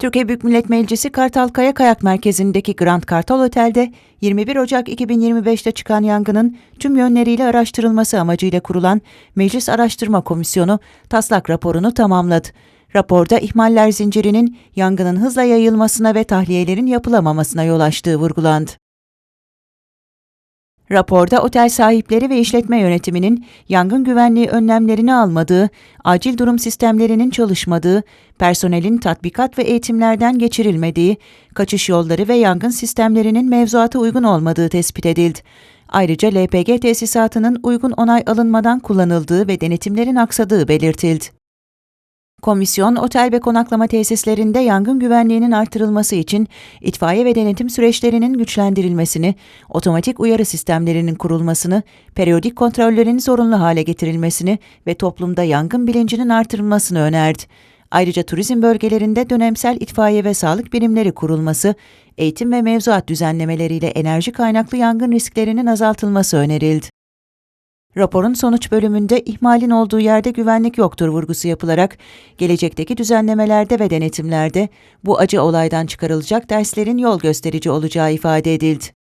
Türkiye Büyük Millet Meclisi Kartal Kaya Kayak Merkezi'ndeki Grand Kartal Otel'de 21 Ocak 2025'te çıkan yangının tüm yönleriyle araştırılması amacıyla kurulan Meclis Araştırma Komisyonu taslak raporunu tamamladı. Raporda ihmaller zincirinin yangının hızla yayılmasına ve tahliyelerin yapılamamasına yol açtığı vurgulandı. Raporda otel sahipleri ve işletme yönetiminin yangın güvenliği önlemlerini almadığı, acil durum sistemlerinin çalışmadığı, personelin tatbikat ve eğitimlerden geçirilmediği, kaçış yolları ve yangın sistemlerinin mevzuata uygun olmadığı tespit edildi. Ayrıca LPG tesisatının uygun onay alınmadan kullanıldığı ve denetimlerin aksadığı belirtildi. Komisyon, otel ve konaklama tesislerinde yangın güvenliğinin artırılması için itfaiye ve denetim süreçlerinin güçlendirilmesini, otomatik uyarı sistemlerinin kurulmasını, periyodik kontrollerin zorunlu hale getirilmesini ve toplumda yangın bilincinin artırılmasını önerdi. Ayrıca turizm bölgelerinde dönemsel itfaiye ve sağlık birimleri kurulması, eğitim ve mevzuat düzenlemeleriyle enerji kaynaklı yangın risklerinin azaltılması önerildi. Raporun sonuç bölümünde ihmalin olduğu yerde güvenlik yoktur vurgusu yapılarak, gelecekteki düzenlemelerde ve denetimlerde bu acı olaydan çıkarılacak derslerin yol gösterici olacağı ifade edildi.